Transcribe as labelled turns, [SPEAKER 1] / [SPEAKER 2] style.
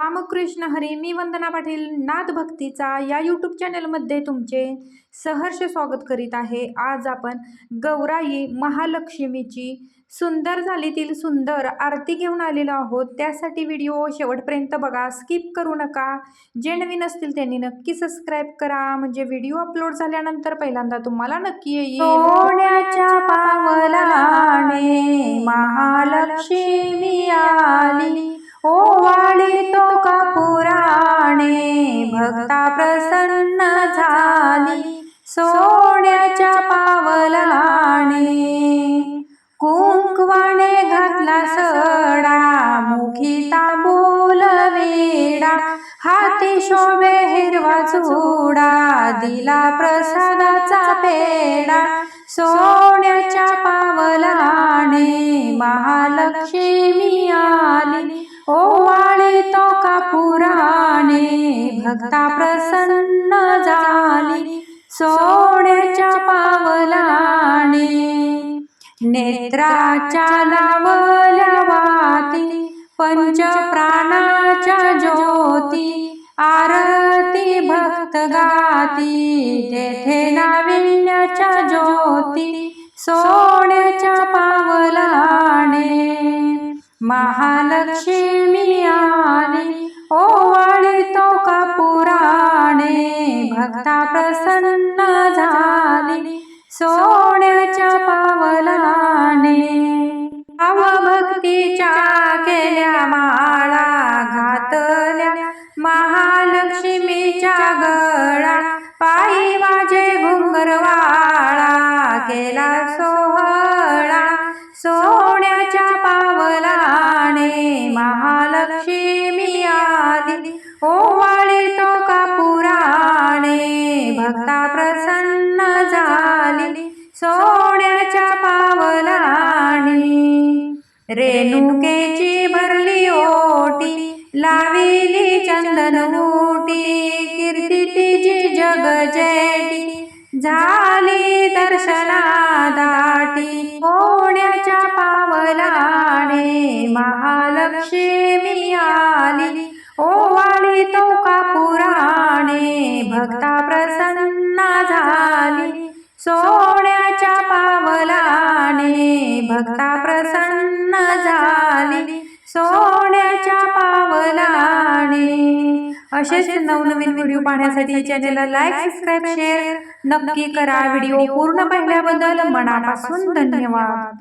[SPEAKER 1] रामकृष्ण हरी मी वंदना पाटील नाद भक्तीचा या यूट्यूब चॅनलमध्ये तुमचे सहर्ष स्वागत करीत आहे. आज आपण गौराई महालक्ष्मीची सुंदर झालीतील सुंदर आरती घेऊन आलेलो आहोत. त्यासाठी व्हिडिओ शेवटपर्यंत बघा. स्किप करू नका. जे नवीन असतील त्यांनी नक्की सबस्क्राईब करा. म्हणजे व्हिडिओ अपलोड झाल्यानंतर पहिल्यांदा तुम्हाला नक्की येईल. महालक्ष्मी आली. झाली सोन्याच्या पावलाने कुंकवाने घातला सडा मुखी तांबूल वेडा. हाती शोभे हिरवा चुडा दिला प्रसादाचा पेडा. सोन्याच्या पावलाने महालक्ष्मी आली. ओवा तो का पुराणे? भक्ता प्रसन्न झाली सोन्याच्या पावलाने. नेत्राच्या लावल्या वाती पंच प्राणाच्या ज्योती आरती भक्त गाती. तेथे नाविन्याच्या ज्योती सोन्याच्या पावलाने. महालक्ष्मी भक्ता प्रसन्न झाली सोन्याच्या पावलाने. भक्तीच्या केल्या माळा घातल्या. महालक्ष्मीच्या गळा पायी माझे घुंगरवाळा केला सोहळा. सोन्याच्या पावलाने महालक्ष्मी आली. ओ भक्ता प्रसन्न झाली सोन्याच्या पावलाणी रेणुकेची भरली ओटी लाविली चंदन ओटी कीर्ती तिची जग जयटी झाली दर्शना दाटी होण्याच्या पावलाने महालक्ष्मी आली ओवाळी तो का पुराणे. भक्ता प्रसन्न झाली. सोन्याच्या पावलाने भक्ता प्रसन्न झाली. सोन्याच्या पावलाने. असेच नवनवीन व्हिडिओ पाहण्यासाठी चॅनेलला लाईक सबस्क्राईब शेअर नक्की करा. व्हिडिओ पूर्ण पाहिल्याबद्दल मनापासून धन्यवाद.